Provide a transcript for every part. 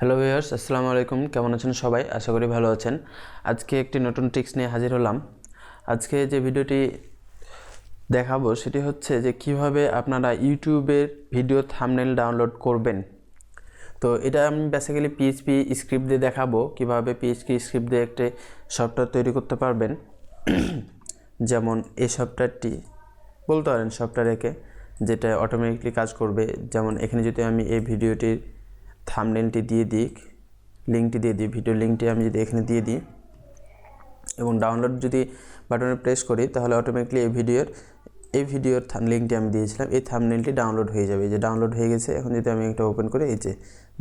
Hello viewers আসসালামু আলাইকুম কেমন আছেন সবাই? আশা করি ভালো আছেন। আজকে একটি নতুন ট্রিক্স নিয়ে হাজির হলাম। আজকে যে ভিডিওটি দেখাবো, সেটি হচ্ছে যে কীভাবে আপনারা ইউটিউবের ভিডিও থামনেল ডাউনলোড করবেন। তো এটা আমি বেসিক্যালি পিএইচপি স্ক্রিপ্ট দিয়ে দেখাবো, কীভাবে পিএইচপি স্ক্রিপ্ট দিয়ে একটি সফটওয়্যার তৈরি করতে পারবেন। যেমন এই সফটওয়্যারটি বলতে পারেন সফটওয়্যার একে, যেটা অটোমেটিকলি কাজ করবে। যেমন এখানে যদি আমি এই ভিডিওটির থামনেলটি দিয়ে দিই লিঙ্কটি দিয়ে দিই ভিডিও লিঙ্কটি আমি যদি এখানে দিয়ে দিই, এবং ডাউনলোড যদি বাটনে প্রেস করি, তাহলে অটোমেটিকলি এই ভিডিওর এই ভিডিওর লিঙ্কটি আমি দিয়েছিলাম, এই থামনেলটি ডাউনলোড হয়ে যাবে। যে ডাউনলোড হয়ে গেছে, এখন যদি আমি এটা ওপেন করে, এই যে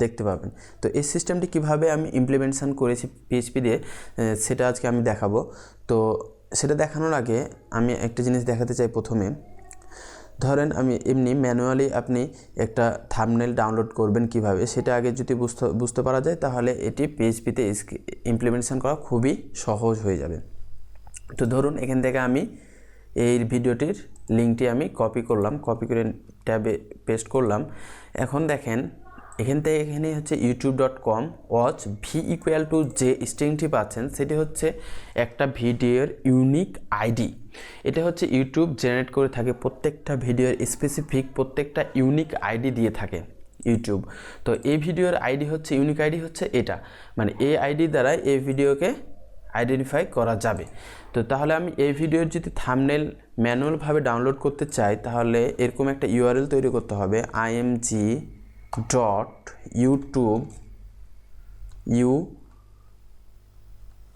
দেখতে পাবেন। তো এই সিস্টেমটি কীভাবে আমি ইমপ্লিমেন্টেশন করেছি পিএইচপি দিয়ে সেটা আজকে আমি দেখাবো। তো সেটা দেখানোর আগে আমি একটা জিনিস দেখাতে চাই প্রথমে। ধরেন আমি এমনি ম্যানুয়ালি আপনি একটা থামনেল ডাউনলোড করবেন কীভাবে, সেটা আগে যদি বুঝতে বুঝতে পারা যায়, তাহলে এটি পিএইচপিতে ইমপ্লিমেন্টেশন করা খুবই সহজ হয়ে যাবে। তো ধরুন, এখান থেকে আমি এই ভিডিওটির লিঙ্কটি আমি কপি করলাম কপি করে ট্যাবে পেস্ট করলাম। এখন দেখেন এখান থেকে এখানে হচ্ছে YouTube dot com watch v equal to যে স্ট্রিংটি পাচ্ছেন। সেটি হচ্ছে একটা ভিডিওর ইউনিক আইডি এটা হচ্ছে ইউটিউব জেনারেট করে থাকে, প্রত্যেকটা ভিডিওর স্পেসিফিক প্রত্যেকটা ইউনিক আইডি দিয়ে থাকে ইউটিউব। তো এই ভিডিওর আইডি হচ্ছে ইউনিক আইডি হচ্ছে এটা। মানে এই আইডি দ্বারা এই ভিডিওকে আইডেন্টিফাই করা যাবে। তো তাহলে আমি এই ভিডিওর যদি থামনেল ম্যানুয়ালভাবে ডাউনলোড করতে চাই, তাহলে এরকম একটা ইউআরএল তৈরি করতে হবে IMG dot YouTube U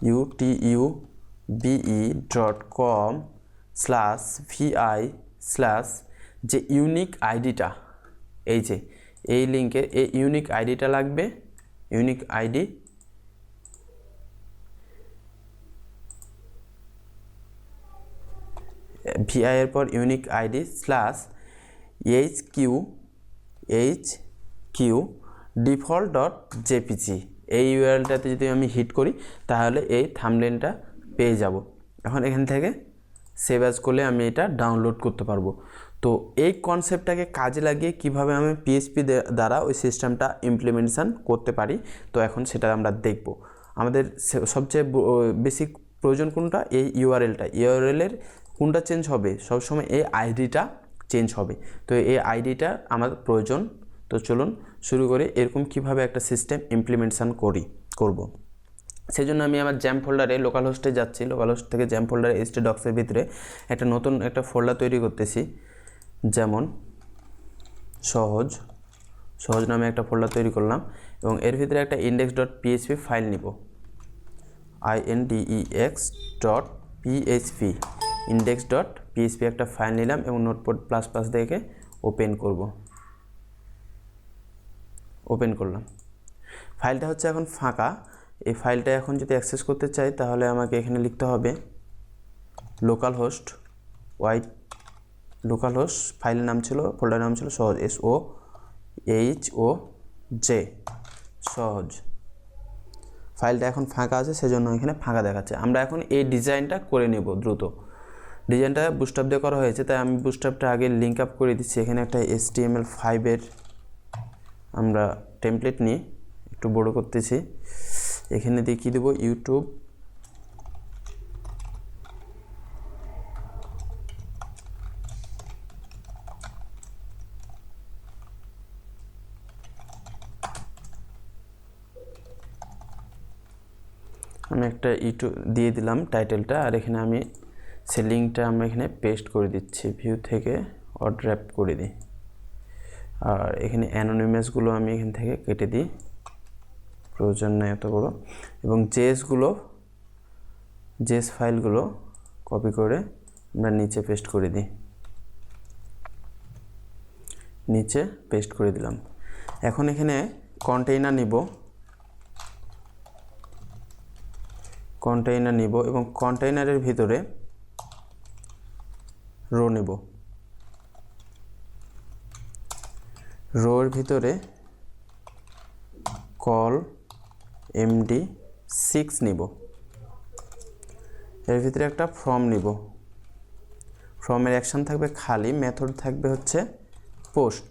UTU BE dot com slash VI slash যে ইউনিক আইডিটা এই যে, এই লিঙ্কের এই ইউনিক আইডিটা লাগবে ইউনিক আইডি ভিআই এর পর unique ID slash H Q H Q default dot JPG এই ইউআরএলটাতে যদি আমি হিট করি, তাহলে এই থামলেনটা পেয়ে যাব। এখন এখান থেকে সেভ অ্যাজ করলে আমি এটা ডাউনলোড করতে পারব। তো এই কনসেপ্টটাকে কাজে লাগিয়ে কীভাবে আমি পিএইচপি দ্বারা ওই সিস্টেমটা ইমপ্লিমেন্টেশন করতে পারি, তো এখন সেটা আমরা দেখব। আমাদের সবচেয়ে বেসিক প্রয়োজন কোনটা? এই ইউআরএলটা ইউআরএলের কোনটা চেঞ্জ হবে? সবসময় এই আইডিটা চেঞ্জ হবে। তো এই আইডিটা আমার প্রয়োজন তো চলুন শুরু করে, এরকম কীভাবে একটা সিস্টেম ইমপ্লিমেন্টেশন করি, করব। সেই জন্য আমি আমার জ্যাম ফোল্ডারে লোকাল হোস্টে যাচ্ছি। লোকাল হোস্ট থেকে জ্যাম ফোল্ডারে এসটি ডক্সের ভিতরে একটা নতুন একটা ফোল্ডার তৈরি করতেছি। যেমন, সহজ সহজ নামে একটা ফোল্ডার তৈরি করলাম এবং এর ভিতরে একটা ইন্ডেক্স ডট পিএইচপি ফাইল নিব। INDEX dot PHP index dot PHP একটা ফাইল নিলাম এবং নোটপ্যাড প্লাস প্লাস দেখে ওপেন করব। ওপেন করলাম। ফাইলটা হচ্ছে এখন ফাঁকা। এই ফাইলটা এখন যদি অ্যাক্সেস করতে চাই, তাহলে আমাকে এখানে লিখতে হবে লোকাল হোস্ট ওয়াইট লোকাল হোস্ট ফাইলের নাম ছিল ফোল্ডার নাম ছিল সহজ S O H O J সহজ। ফাইলটা এখন ফাঁকা আছে, সেজন্য এখানে ফাঁকা দেখাচ্ছে। আমরা এখন এই ডিজাইনটা করে নেব দ্রুত। ডিজাইনটা বুস্টাপ দিয়ে করা হয়েছে, তাই আমি বুস্টাপটা আগে লিঙ্ক আপ করে দিচ্ছি। এখানে একটা এস টি এম এল ফাইভের আমরা টেমপ্লেট নিয়ে একটু বড় করতেছি। এখানে দিয়ে কী দেবো? ইউটিউব আমি একটা ইউটিউব দিয়ে দিলাম টাইটেলটা আর এখানে আমি সে লিঙ্কটা আমরা এখানে পেস্ট করে দিচ্ছি ভিউ থেকে অড্র্যাপ করে দিই। আর এখানে অ্যানোনিমাসগুলো আমি এখান থেকে কেটে দিই। প্রয়োজন নেই এত বড়। এবং জেসগুলো জেস ফাইলগুলো কপি করে আমরা নিচে পেস্ট করে দিই। নিচে পেস্ট করে দিলাম। এখন এখানে কন্টেইনার নিব। কন্টেইনার নিব এবং কন্টেইনারের ভিতরে রো নেব। রোর ভিতরে কল এমডি সিক্স নিব। এর ভিতরে একটা ফর্ম নিব। ফর্মের অ্যাকশন থাকবে খালি, মেথড থাকবে হচ্ছে পোস্ট।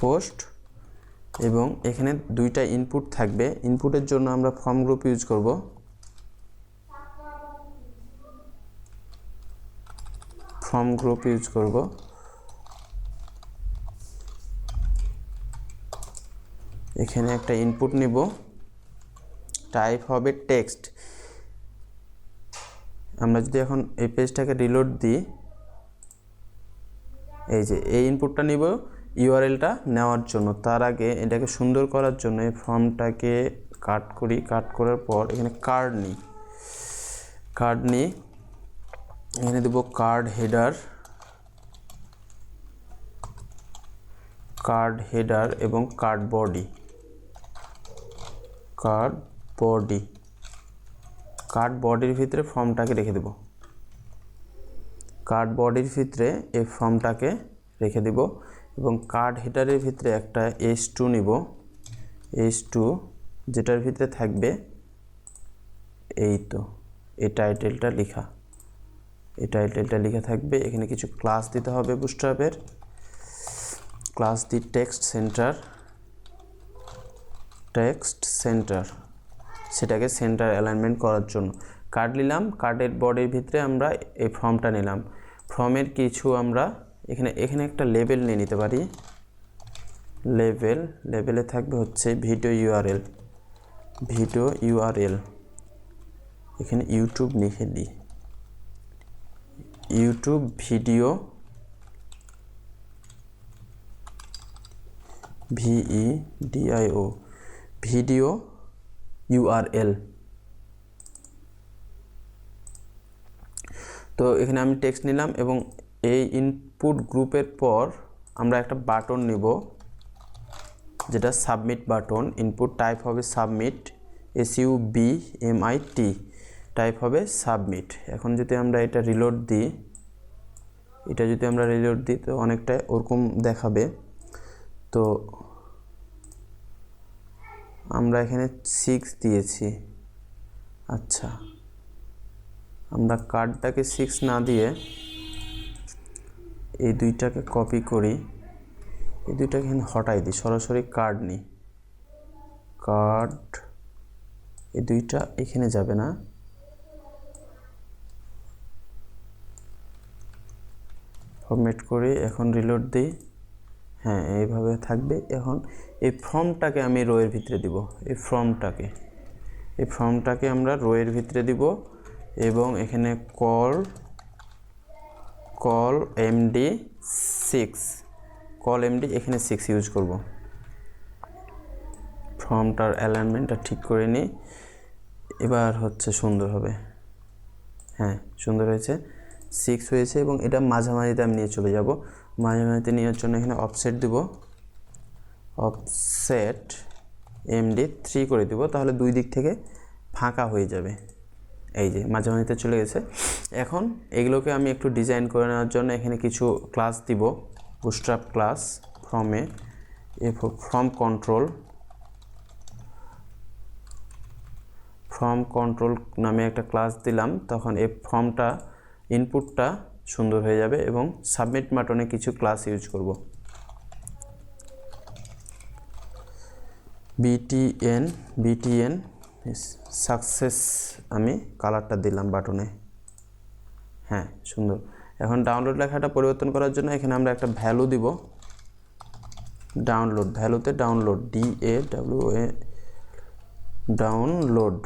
পোস্ট এবং এখানে দুইটা ইনপুট থাকবে। ইনপুটের জন্য আমরা ফর্ম গ্রুপ ইউজ করব। ফর্ম গ্রুপ ইউজ করব। এখানে একটা ইনপুট নিব। টাইপ হবে টেক্সট আমরা যদি এখন এই পেজটাকে রিলোড দিই, এই যে এই ইনপুটটা নিব ইউআরএলটা নেওয়ার জন্য। তার আগে এটাকে সুন্দর করার জন্য এই ফর্মটাকে কাট করি। কাট করার পর এখানে কার্ড নিই। কার্ড নিই। এখানে দেব কার্ড হেডার কার্ড হেডার এবং card body card body card বডির ভিতরে ফর্মটাকে রেখে দেব। কার্ড বডির ভিতরে এই ফর্মটাকে রেখে দেব এবং কার্ড হেডারের ভিতরে একটা এস টু নিব। এস টু যেটার ভিতরে থাকবে এই তো, এই টাইটেলটা লেখা। এই টাইটেলটা লেখা থাকবে। এখানে কিছু ক্লাস দিতে হবে বুস্ট্রাপের ক্লাস দি টেক্সট সেন্টার টেক্সট সেন্টার সেটাকে সেন্টার অ্যালাইনমেন্ট করার জন্য। কার্ড নিলাম। কার্ডের বডির ভিতরে আমরা এই ফর্মটা নিলাম। ফর্মের কিছু আমরা এখানে এখানে একটা লেবেল নিয়ে নিতে পারি। লেভেল লেভেলে থাকবে হচ্ছে ভিডিও ইউআরএল ভিডিও ইউআরএল এখানে ইউটিউব লিখে দিই। YouTube video VI DIO video URL. তো এখানে আমি টেক্সট নিলাম এবং এই ইনপুট গ্রুপের পর আমরা একটা বাটন নিব, যেটা সাবমিট বাটন ইনপুট টাইপ হবে submit S U B M I T type হবে সাবমিট এখন যদি আমরা এটা রিলোড দিই, এটা যদি আমরা রিলোড দিই, তো অনেকটা ওরকম দেখাবে। তো আমরা এখানে সিক্স দিয়েছি। আচ্ছা আমরা কার্ডটাকে সিক্স না দিয়ে এই দুইটাকে কপি করি। এই দুইটাকে এখানে হটাই দিই, সরাসরি কার্ড নিই। কার্ড এই দুইটা এখানে যাবে না। ফরম্যাট করে, এখন রিলোড দিই। হ্যাঁ এইভাবে থাকবে। এখন এই ফর্মটাকে আমি রোয়ের ভিতরে দিব। এই ফর্মটাকে এই ফর্মটাকে আমরা রোয়ের ভিতরে দিব এবং এখানে col col MD six col MD এখানে সিক্স ইউজ করব। ফর্মটার অ্যালাইনমেন্টটা ঠিক করে নিই। এবার হচ্ছে সুন্দর হবে। হ্যাঁ সুন্দর হয়েছে। সিক্স হয়েছে এবং এটা মাঝামাঝিতে আমি নিয়ে চলে যাব। মাঝামাঝিতে নেওয়ার জন্য এখানে অফসেট দিব। অফসেট এমডি থ্রি করে দিব, তাহলে দুই দিক থেকে ফাঁকা হয়ে যাবে। এই যে, মাঝামাঝিতে চলে গেছে। এখন এগুলোকে আমি একটু ডিজাইন করে নেওয়ার জন্য এখানে কিছু ক্লাস দিব। বুস্ট্রাপ ক্লাস ফ্রমে এ ফ্রম কন্ট্রোল ফর্ম কন্ট্রোল নামে একটা ক্লাস দিলাম। তখন এই ফর্মটা ইনপুটটা সুন্দর হয়ে যাবে এবং সাবমিট বাটনে কিছু ক্লাস ইউজ করব। বিটিএন বিটিএন সাকসেস আমি কালারটা দিলাম বাটনে হ্যাঁ সুন্দর। এখন ডাউনলোড লেখাটা পরিবর্তন করার জন্য এখানে আমরা একটা ভ্যালু দিব। ডাউনলোড ভ্যালুতে download D A W A download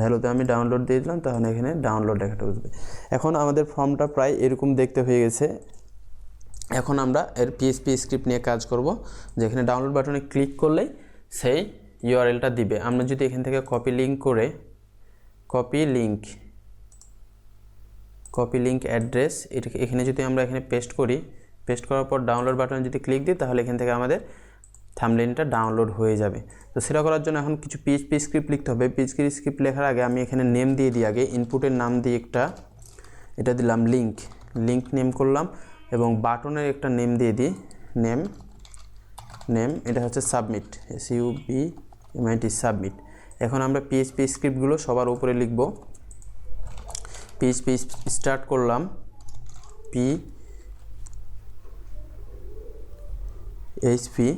ভ্যালুতে আমি ডাউনলোড দিয়ে দিলাম, তাহলে এখানে ডাউনলোড লেখাটা বুঝবে। এখন আমাদের ফর্মটা প্রায় এরকম দেখতে হয়ে গেছে। এখন আমরা এর পিএসপি স্ক্রিপ্ট নিয়ে কাজ করব, যেখানে ডাউনলোড বাটনে ক্লিক করলেই সেই ইউআরএলটা দিবে। আমরা যদি এখান থেকে কপি লিঙ্ক করে copy link copy link address এটাকে এখানে যদি আমরা এখানে পেস্ট করি পেস্ট করার পর ডাউনলোড বাটনে যদি ক্লিক দিই, তাহলে এখান থেকে আমাদের থামলেনটা ডাউনলোড হয়ে যাবে। তো সেটা করার জন্য এখন কিছু পিএইচপি স্ক্রিপ্ট লিখতে হবে। পিএইচপি স্ক্রিপ্ট লেখার আগে আমি এখানে নেম দিয়ে দিই আগে। ইনপুটের নাম দিয়ে একটা এটা দিলাম লিঙ্ক লিঙ্ক নেম করলাম এবং বাটনের একটা নেম দিয়ে দিই। নেম নেম এটা হচ্ছে submit S U B M I T submit এখন আমরা পিএইচপি স্ক্রিপ্টগুলো সবার উপরে লিখব। পিএইচপি স্টার্ট করলাম। পি এইচপি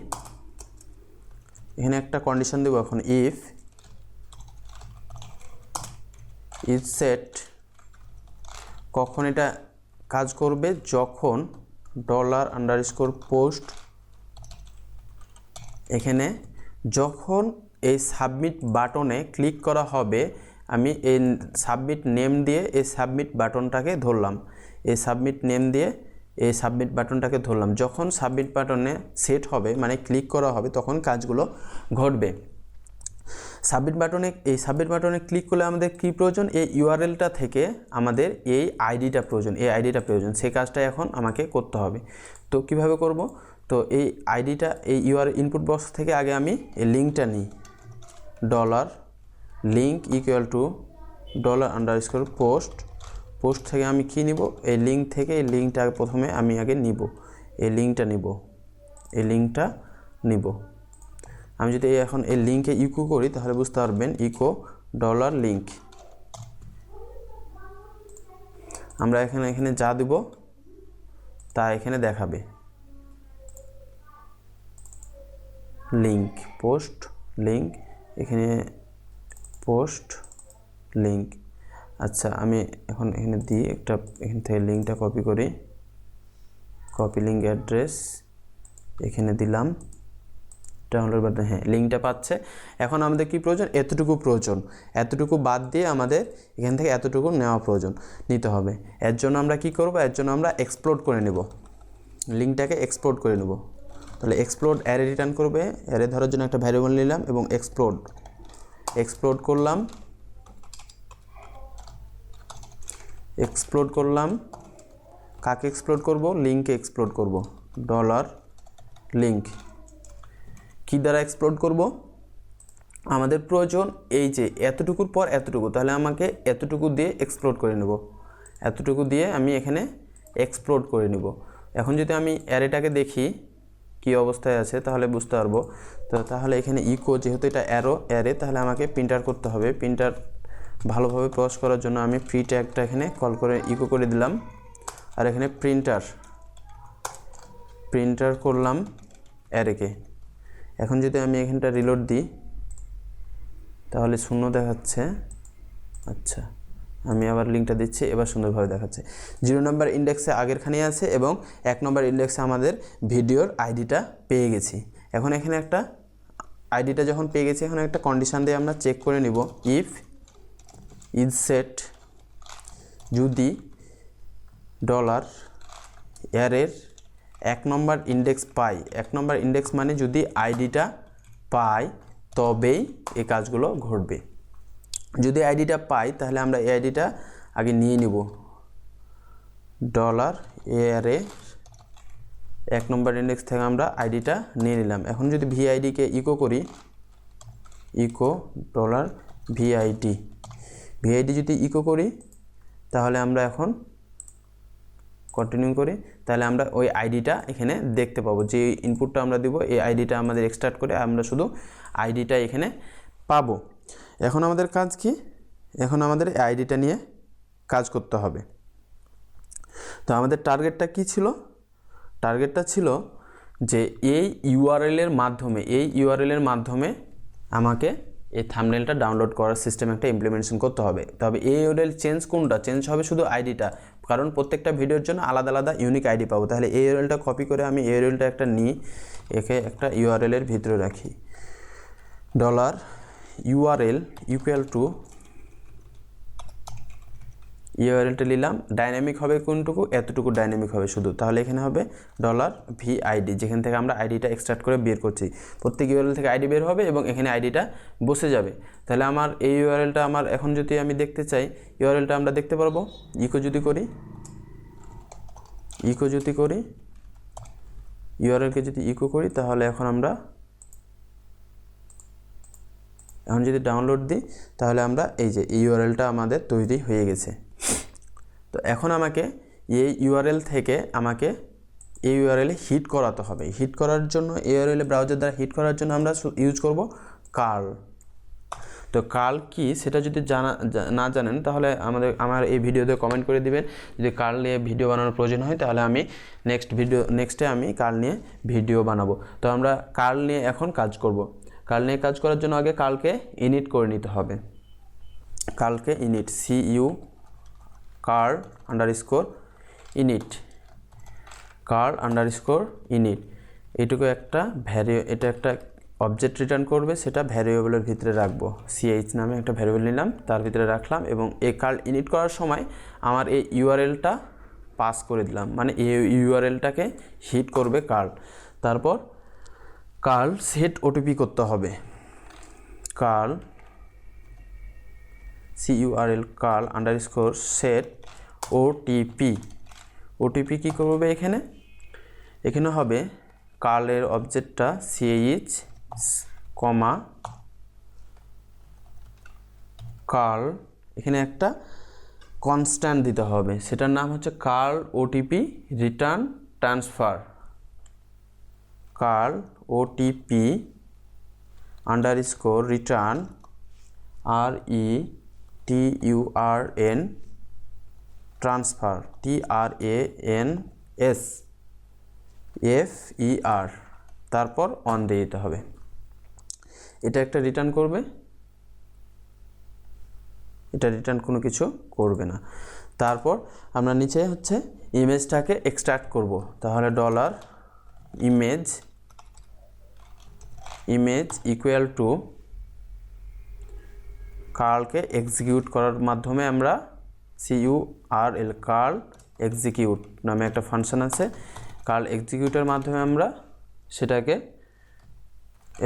এখানে একটা কন্ডিশন দেবো এখন ইফ ইজ সেট কখন এটা কাজ করবে? যখন ডলার আন্ডার স্কোর পোস্ট এখানে যখন এই সাবমিট বাটনে ক্লিক করা হবে, আমি এই সাবমিট নেম দিয়ে এই সাবমিট বাটনটাকে ধরলাম। এই সাবমিট নেম দিয়ে এই সাবমিট বাটনটাকে ধরলাম। যখন সাবমিট বাটনে সেট হবে মানে ক্লিক করা হবে, তখন কাজগুলো ঘটবে। সাবমিট বাটনে এই সাবমিট বাটনে ক্লিক করলে আমাদের কী প্রয়োজন? এই ইউআরএলটা থেকে আমাদের এই আইডিটা প্রয়োজন, এই আইডিটা প্রয়োজন। সেই কাজটা এখন আমাকে করতে হবে। তো কীভাবে করব? তো এই আইডিটা এই ইউআর ইনপুট বক্স থেকে আগে আমি এই লিঙ্কটা নিই। Dollar link equal to dollar underscore post post থেকে আমি কী নিব? এই লিঙ্ক থেকে, এই লিঙ্কটা প্রথমে আমি আগে নিব। এই লিঙ্কটা নিব। এই লিঙ্কটা নিব। আমি যদি এখন এই লিঙ্কে ইকো করি, তাহলে বুঝতে পারবেন ইকো ডলার লিঙ্ক আমরা এখানে এখানে যা দিব, তা এখানে দেখাবে। লিঙ্ক পোস্ট লিঙ্ক এখানে পোস্ট লিঙ্ক আচ্ছা আমি এখন এখানে দিই একটা, এখান থেকে লিঙ্কটা কপি করি। কপি লিঙ্ক অ্যাড্রেস এখানে দিলাম। ডাউনলোড বাটন হ্যাঁ লিঙ্কটা পাচ্ছে। এখন আমাদের কি প্রয়োজন? এতটুকু প্রয়োজন। এতটুকু বাদ দিয়ে আমাদের এখান থেকে এতটুকু নেওয়া প্রয়োজন, নিতে হবে। এর জন্য আমরা কি করব? এর জন্য আমরা এক্সপ্লোড করে নেব। লিঙ্কটাকে এক্সপ্লোড করে নেব। তাহলে এক্সপ্লোড অ্যারে রিটার্ন করবে। অ্যারে ধরার জন্য একটা ভ্যারিয়েবল নিলাম এবং এক্সপ্লোড এক্সপ্লোড করলাম। এক্সপ্লোড করলাম। কাকে এক্সপ্লোড করব? লিঙ্কে এক্সপ্লোড করব। ডলার লিঙ্ক কী দ্বারা এক্সপ্লোড করব? আমাদের প্রয়োজন এই যে এতটুকুর পর এতটুকু। তাহলে আমাকে এতটুকু দিয়ে এক্সপ্লোড করে নেব। এতটুকু দিয়ে আমি এখানে এক্সপ্লোড করে নেব। এখন যদি আমি অ্যারেটাকে দেখি, কি অবস্থায় আছে, তাহলে বুঝতে পারব। তো তাহলে এখানে ইকো যেহেতু এটা অ্যারো অ্যারে তাহলে আমাকে প্রিন্টার করতে হবে। প্রিন্টার ভালোভাবে প্রকাশ করার জন্য আমি ফ্রি ট্যাগটা এখানে কল করে ইকো করে দিলাম। আর এখানে প্রিন্টার প্রিন্টার করলাম অ্যারেকে এখন যদি আমি এখানটা রিলোড দিই, তাহলে শূন্য দেখাচ্ছে। আচ্ছা আমি আবার লিঙ্কটা দিচ্ছি, এবার সুন্দরভাবে দেখাচ্ছে। জিরো নম্বর ইন্ডেক্সে আগেরখানে আছে এবং এক নম্বর ইন্ডেক্সে আমাদের ভিডিওর আইডিটা পেয়ে গেছি। এখন এখানে একটা আইডিটা যখন পেয়ে গেছি, এখন একটা কন্ডিশান দিয়ে আমরা চেক করে নিব ইফ ইজ সেট যদি ডলার এয়ারের এক নম্বর ইন্ডেক্স পাই এক নম্বর ইন্ডেক্স মানে যদি আইডিটা পাই তবেই এই কাজগুলো ঘটবে। যদি আইডিটা পাই তাহলে আমরা এই আইডিটা আগে নিয়ে নিব। ডলার এয়ারে এক নম্বর ইন্ডেক্স থেকে আমরা আইডিটা নিয়ে নিলাম। এখন যদি ভিআইডিকে ইকো করি ইকো ডলার ভিআইডি। ভিআইডি যদি ইকো করি, তাহলে আমরা এখন কন্টিনিউ করি, তাহলে আমরা ওই আইডিটা এখানে দেখতে পাবো। যে ইনপুটটা আমরা দিব, এই আইডিটা আমাদের এক্সট্রাক্ট করে আমরা শুধু আইডিটা এখানে পাবো। এখন আমাদের কাজ কি? এখন আমাদের এই আইডিটা নিয়ে কাজ করতে হবে। তো আমাদের টার্গেটটা কি ছিল? টার্গেটটা ছিল যে এই ইউআরএলের মাধ্যমে, এই ইউআরএলের মাধ্যমে আমাকে এই থামনেলটা ডাউনলোড করার সিস্টেম একটা ইমপ্লিমেন্টেশন করতে হবে। তবে এই ইউআরএল চেঞ্জ কোনটা? চেঞ্জ হবে শুধু আইডিটা কারণ প্রত্যেকটা ভিডিওর জন্য আলাদা আলাদা ইউনিক আইডি পাবো। তাহলে এই ইউআরএলটা কপি করে আমি এই ইউআরএলটা একটা নিই, একে একটা ইউআরএলের ভিতরে রাখি। ডলার ইউআরএল ইকুয়াল টু ইউআরএলটা নিলাম ডাইনামিক হবে কোনটুকু? এতটুকু ডাইনামিক হবে শুধু। তাহলে এখানে হবে ডলার ভি আইডি যেখান থেকে আমরা আইডিটা এক্সট্রাক্ট করে বের করছি। প্রত্যেক ইউআরএল থেকে আইডি বের হবে এবং এখানে আইডিটা বসে যাবে। তাহলে আমার এই ইউআরএলটা আমার, এখন যদি আমি দেখতে চাই, ইউআরএলটা আমরা দেখতে পারব? ইকো যদি করি ইকো যদি করি, ইউআরএলকে যদি ইকো করি, তাহলে এখন আমরা, এখন যদি ডাউনলোড দিই, তাহলে আমরা এই যে ইউআরএলটা আমাদের তৈরি হয়ে গেছে। তো এখন আমাকে এই ইউআরএল থেকে আমাকে এই ইউআরএলে হিট করাতে হবে। হিট করার জন্য ইউআরএলে ব্রাউজার দ্বারা হিট করার জন্য আমরা ইউজ করব কার্ল তো কার্ল কি সেটা যদি জানা না জানেন, তাহলে আমাদের, আমার এই ভিডিওতে কমেন্ট করে দিবেন। যদি কার্ল নিয়ে ভিডিও বানানোর প্রয়োজন হয়, তাহলে আমি নেক্সট ভিডিও নেক্সটে আমি কার্ল নিয়ে ভিডিও বানাবো। তো আমরা কার্ল নিয়ে এখন কাজ করব। কার্ল নিয়ে কাজ করার জন্য আগে কালকে ইনিট করে নিতে হবে। কালকে init C U curl underscore init curl underscore init এইটুকু একটা ভ্যারিয়ে এটা একটা অবজেক্ট রিটার্ন করবে, সেটা ভ্যারিয়েবলের ভিতরে রাখব। সিএইচ নামে একটা ভ্যারিয়েবল নিলাম, তার ভিতরে রাখলাম এবং এই কার্ড ইনিট করার সময় আমার এই ইউআরএলটা পাস করে দিলাম। মানে এই ইউআরএলটাকে হিট করবে কার্ল তারপর কার্ল সেট ওটিপি করতে হবে। Curl CURL curl underscore set OTP OTP কী করবে এখানে? এখানে হবে কার্লের অবজেক্টটা সিএইচ কমা কার্ল এখানে একটা কনস্ট্যান্ট দিতে হবে। সেটার নাম হচ্ছে curl OTP return transfer curl OTP underscore return R E T U R N transfer T R A N S F E R তারপর অন দিয়ে দিতে হবে। এটা একটা রিটার্ন করবে। এটা রিটার্ন কোনো কিছু করবে না। তারপর আমরা নিচে হচ্ছে ইমেজটাকে এক্সট্রাক্ট করব। তাহলে dollar image image equal to কার্লকে execute করার মাধ্যমে আমরা CU R L curl execute নামে একটা ফাংশন আছে। কার্ল এক্সিকিউটের মাধ্যমে আমরা সেটাকে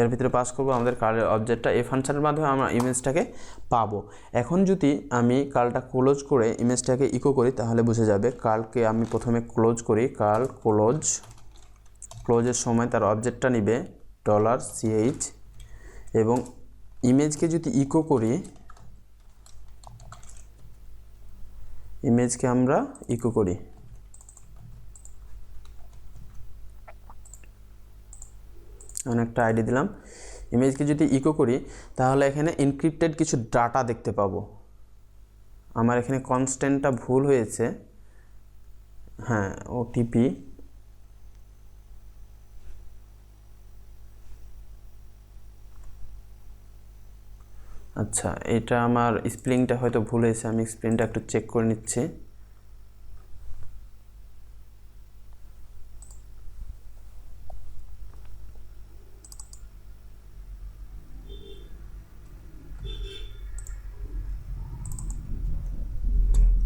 এর ভিতরে পাস করব, আমাদের কার্লের অবজেক্টটা এই ফাংশনের মাধ্যমে আমরা ইমেজটাকে পাবো। এখন যদি আমি কার্লটা ক্লোজ করে ইমেজটাকে ইকো করি, তাহলে বুঝে যাবে কার্লকে আমি প্রথমে ক্লোজ করি। কার্ল ক্লোজ ক্লোজের সময় তার অবজেক্টটা নিবে ডলার সিএইচ এবং ইমেজকে যদি ইকো করি ইমেজকে আমরা ইকো করি। একটা আইডি দিলাম। ইমেজকে যদি ইকো করি, তাহলে এখানে ইনক্রিপ্টেড কিছু ডাটা দেখতে পাবো। আমার এখানে কনস্ট্যান্টটা ভুল হয়েছে। হ্যাঁ ওটিপি আচ্ছা এটা আমার স্প্লিংটা হয়তো ভুল হয়েছে, আমি স্প্লিংটা একটু চেক করে নিচ্ছি।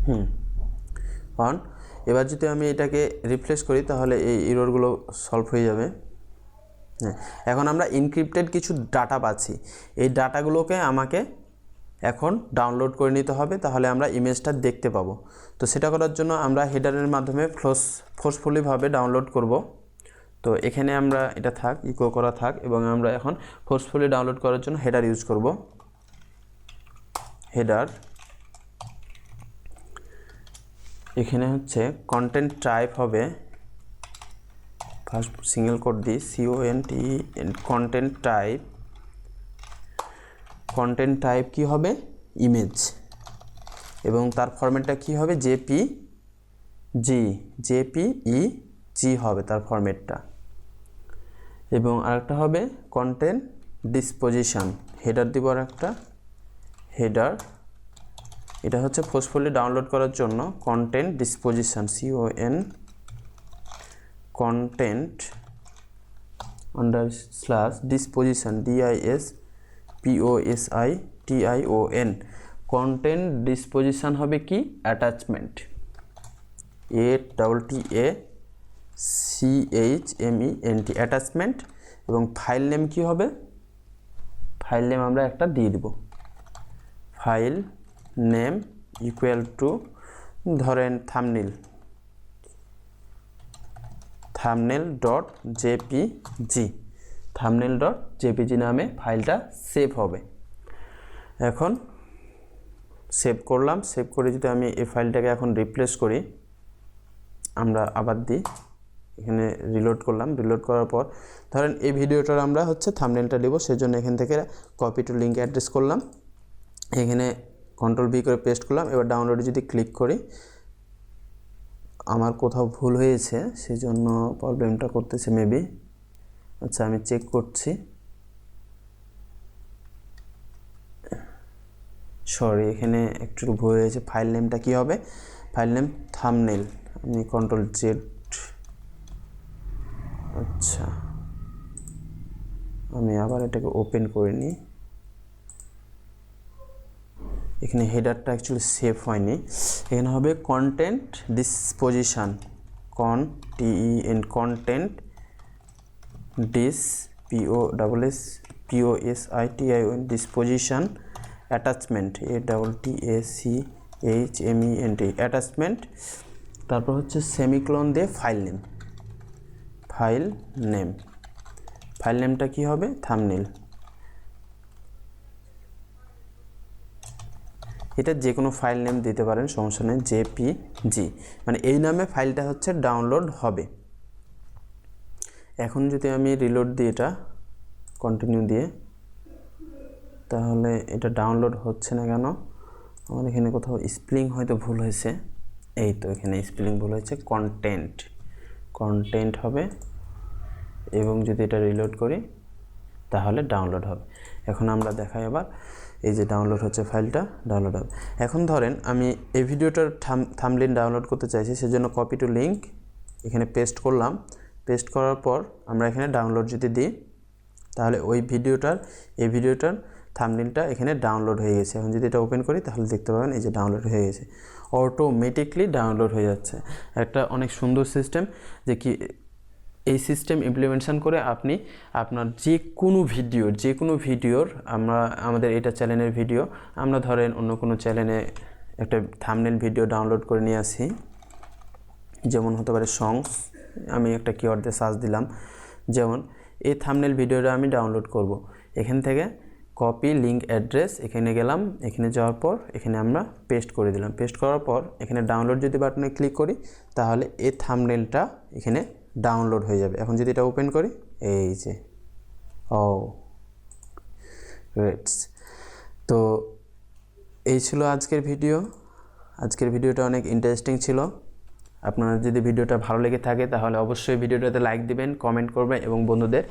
হুম অন এবার যদি আমি এটাকে রিপ্লেস করি, তাহলে এই ইরোরগুলো সলভ হয়ে যাবে। এখন আমরা ইনক্রিপ্টেড কিছু ডাটা পাচ্ছি। এই ডাটাগুলোকে আমাকে এখন ডাউনলোড করে নিতে হবে, তাহলে আমরা ইমেজটা দেখতে পাবো। তো সেটা করার জন্য আমরা হেডারের মাধ্যমে ফ্লোস ফোর্সফুলিভাবে ডাউনলোড করব। তো এখানে আমরা এটা থাক ইকো করা থাক, এবং আমরা এখন ফোর্সফুলি ডাউনলোড করার জন্য হেডার ইউজ করব। হেডার এখানে হচ্ছে কন্টেন্ট টাইপ হবে ফার্স্ট সিঙ্গেল কোড দিই CO N T content type content type কি হবে? ইমেজ এবং তার ফরম্যাটটা কি হবে? জেপি জি জেপি ই জি হবে তার ফরম্যাটটা এবং আরেকটা হবে কন্টেন্ট ডিসপোজিশন হেডার দিব আর একটা হেডার এটা হচ্ছে ফোর্সফুলি ডাউনলোড করার জন্য content disposition CO N content under slash disposition DIS POSI TION content disposition হবে কি? Attachment A double T A C H M E N T attachment এবং file name কি হবে? ফাইল নেম আমরা একটা দিয়ে দিব। ফাইল নেম ইকুয়াল টু ধরেন thumbnail thumbnail dot JPG thumbnail dot JPG নামে ফাইলটা সেভ হবে। এখন সেভ করলাম। সেভ করে যদি আমি এই ফাইলটাকে এখন রিপ্লেস করি, আমরা আবার দিই। এখানে রিলোড করলাম। রিলোড করার পর ধরেন এই ভিডিওটার আমরা হচ্ছে থামনেলটা দেবো। সেজন্য এখান থেকে কপি টু লিঙ্ক অ্যাড্রেস করলাম। এখানে কন্ট্রোল বি করে পেস্ট করলাম। এবার ডাউনলোডে যদি ক্লিক করি আমার কোথাও ভুল হয়েছে সেই জন্য প্রবলেমটা করতেছে মেবি আচ্ছা আমি চেক করছি। সরি এখানে একটু ভুল হয়েছে। ফাইল নেমটা কী হবে? ফাইল নেম থামনেল আমি কন্ট্রোল জেড আচ্ছা। আমি আবার এটাকে ওপেন করে নিই। এখানে হেডারটা অ্যাকচুয়ালি সেভ হয়নি। এখানে হবে content disposition con TE N content dis PO double S PO S I T I ON disposition attachment A double T A C H M E N T attachment তারপর হচ্ছে semicolon দিয়ে file name file name file নেমটা কী হবে? Thumbnail এটা যে কোনো file name দিতে পারেন, সমস্যা নেই জেপিজি মানে এই নামে ফাইলটা হচ্ছে ডাউনলোড হবে। এখন যদি আমি রিলোড দিই এটা কন্টিনিউ দিয়ে, তাহলে এটা ডাউনলোড হচ্ছে না কেন? আমার এখানে কোথাও স্পেলিং হয়তো ভুল হয়েছে। এই তো এখানে স্পেলিং ভুল হয়েছে কন্টেন্ট কন্টেন্ট হবে, এবং যদি এটা রিলোড করি, তাহলে ডাউনলোড হবে। এখন আমরা দেখাই আবার এই যে ডাউনলোড হচ্ছে ফাইলটা ডাউনলোড হবে। এখন ধরেন আমি এই ভিডিওটার থাম থামলিন ডাউনলোড করতে চাইছি, সেজন্য কপি টু লিঙ্ক এখানে পেস্ট করলাম। পেস্ট করার পর আমরা এখানে ডাউনলোড যদি দিই, তাহলে ওই ভিডিওটার, এই ভিডিওটার থামলিনটা এখানে ডাউনলোড হয়ে গেছে। এখন যদি এটা ওপেন করি, তাহলে দেখতে পাবেন এই যে ডাউনলোড হয়ে গেছে। অটোমেটিকলি ডাউনলোড হয়ে যাচ্ছে। একটা অনেক সুন্দর সিস্টেম যে কি এই সিস্টেম ইমপ্লিমেন্টেশন করে আপনি আপনার যে কোনো ভিডিওর যে কোনো ভিডিওর আমরা, আমাদের এটা চ্যানেলের ভিডিও আমরা ধরেন অন্য কোনো চ্যানেলে একটা থামনেল ভিডিও ডাউনলোড করে নিয়ে আসি। যেমন হতে পারে সংস আমি একটা কিওয়ার্ড দিয়ে সার্চ দিলাম। যেমন, এই থামনেল ভিডিওটা আমি ডাউনলোড করব। এখান থেকে কপি লিঙ্ক অ্যাড্রেস এখানে গেলাম, এখানে যাওয়ার পর এখানে আমরা পেস্ট করে দিলাম। পেস্ট করার পর এখানে ডাউনলোড যদি বাটনে ক্লিক করি, তাহলে এই থামনেলটা এখানে ডাউনলোড হয়ে যাবে। এখন যদি এটা ওপেন করি, এই যে ও গ্রেটস তো এই ছিল আজকের ভিডিও আজকের ভিডিওটা অনেক ইন্টারেস্টিং ছিল। আপনার যদি ভিডিওটা ভালো লেগে থাকে, তাহলে অবশ্যই ভিডিওটাতে লাইক দিবেন কমেন্ট করবেন এবং বন্ধুদের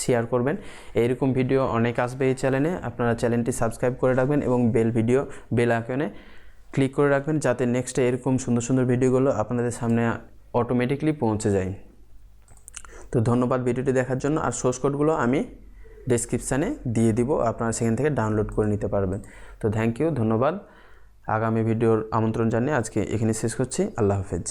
শেয়ার করবেন। এইরকম ভিডিও অনেক আসবে এই চ্যানেলে আপনারা চ্যানেলটি সাবস্ক্রাইব করে রাখবেন এবং বেল ভিডিও বেল আইকনে ক্লিক করে রাখবেন, যাতে নেক্সটে এরকম সুন্দর সুন্দর ভিডিওগুলো আপনাদের সামনে অটোমেটিকলি পৌঁছে যায়। তো ধন্যবাদ ভিডিওটি দেখার জন্য। আর সোর্স কোডগুলো আমি ডেসক্রিপশানে দিয়ে দিব, আপনারা সেখান থেকে ডাউনলোড করে নিতে পারবেন। তো থ্যাংক ইউ ধন্যবাদ। আগামী ভিডিওর আমন্ত্রণ জানিয়ে আজকে এখানে শেষ করছি। আল্লাহ হাফেজ।